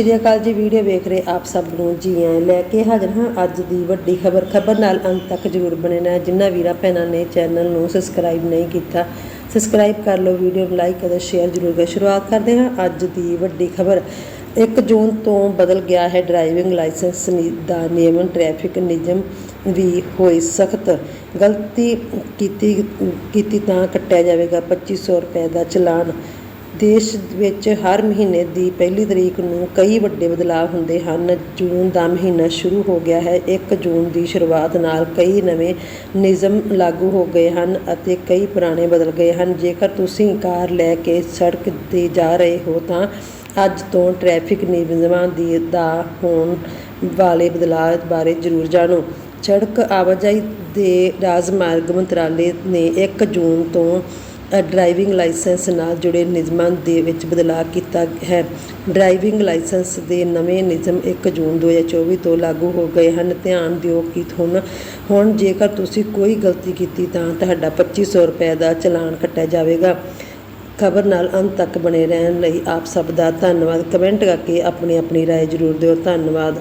ਸ੍ਰੀ ਅਕਾਲ ਜੀ, ਵੀਡੀਓ ਵੇਖ ਰਹੇ ਆਪ ਸਭ ਨੂੰ ਜੀ ਆਇਆਂ ਲੈ ਕੇ ਹਾਜ਼ਰ ਹਾਂ ਅੱਜ ਦੀ ਵੱਡੀ ਖਬਰ। ਖਬਰ ਨਾਲ ਅੰਤ ਤੱਕ ਜਰੂਰ ਬਣੇ ਰਹਿਣਾ ਜਿਨ੍ਹਾਂ ਵੀਰਾਂ ਭੈਣਾਂ ਨੇ ਚੈਨਲ ਨੂੰ ਸਬਸਕ੍ਰਾਈਬ ਨਹੀਂ ਕੀਤਾ ਸਬਸਕ੍ਰਾਈਬ ਕਰ ਲਓ, ਵੀਡੀਓ ਨੂੰ ਲਾਈਕ ਅਤੇ ਸ਼ੇਅਰ ਜਰੂਰ ਕਰ ਸ਼ੁਰੂਆਤ ਕਰਦੇ ਹਾਂ ਅੱਜ ਦੀ ਵੱਡੀ ਖਬਰ। 1 ਜੂਨ ਤੋਂ ਬਦਲ ਗਿਆ ਹੈ ਡਰਾਈਵਿੰਗ ਲਾਇਸੈਂਸ ਨੀ- ਦਾ ਨਿਯਮਨ ਟ੍ਰੈਫਿਕ ਨਿਯਮ ਵੀ ਹੋਈ ਸਖਤ। ਗਲਤੀ ਕੀਤੀ ਕੀਤੀ ਤਾਂ ਕੱਟਿਆ ਜਾਵੇਗਾ। 2500 ਰੁਪਏ ਦਾ ਚਲਾਨ ਦੇਸ਼ ਵਿੱਚ ਹਰ ਮਹੀਨੇ ਦੀ ਪਹਿਲੀ ਤਰੀਕ ਨੂੰ ਕਈ ਵੱਡੇ ਬਦਲਾਅ ਹੁੰਦੇ ਹਨ। ਜੂਨ ਦਾ ਮਹੀਨਾ ਸ਼ੁਰੂ ਹੋ ਗਿਆ ਹੈ। 1 ਜੂਨ ਦੀ ਸ਼ੁਰੂਆਤ ਨਾਲ ਕਈ ਨਵੇਂ ਨਿਯਮ ਲਾਗੂ ਹੋ ਗਏ ਹਨ ਅਤੇ ਕਈ ਪੁਰਾਣੇ ਬਦਲ ਗਏ ਹਨ। ਜੇਕਰ ਤੁਸੀਂ ਕਾਰ ਲੈ ਕੇ ਸੜਕ ਤੇ ਜਾ ਰਹੇ ਹੋ ਤਾਂ ਅੱਜ ਤੋਂ ਟ੍ਰੈਫਿਕ ਨਿਯਮਾਂ ਦੀ ਦਾ ਹੋਣ ਵਾਲੇ ਬਦਲਾਅ ਬਾਰੇ ਜ਼ਰੂਰ ਜਾਣੋ। ਸੜਕ ਆਵਾਜਾਈ ਦੇ ਰਾਜਮਾਰਗ ਮੰਤਰਾਲੇ ਨੇ 1 ਜੂਨ ਤੋਂ ਡਰਾਈਵਿੰਗ ਲਾਇਸੈਂਸ ਨਾਲ ਜੁੜੇ ਨਿਯਮਾਂ ਦੇ ਵਿੱਚ ਬਦਲਾਅ ਕੀਤਾ ਹੈ ਡਰਾਈਵਿੰਗ ਲਾਇਸੈਂਸ ਦੇ ਨਵੇਂ ਨਿਯਮ 1 ਜੂਨ 2024 ਤੋਂ ਲਾਗੂ ਹੋ ਗਏ ਹਨ ਧਿਆਨ ਦਿਓ ਕਿ ਹੁਣ ਹੁਣ ਜੇਕਰ ਤੁਸੀਂ ਕੋਈ ਗਲਤੀ ਕੀਤੀ ਤਾਂ ਤੁਹਾਡਾ 2500 ਰੁਪਏ ਦਾ ਚਲਾਨ ਕੱਟਿਆ ਜਾਵੇਗਾ ਖਬਰ ਨਾਲ ਅੰਤ ਤੱਕ ਬਣੇ ਰਹਿਣ ਲਈ ਆਪ ਸਭ ਦਾ ਧੰਨਵਾਦ ਕਮੈਂਟ ਕਰਕੇ ਆਪਣੀ ਆਪਣੀ رائے ਜ਼ਰੂਰ ਦਿਓ ਧੰਨਵਾਦ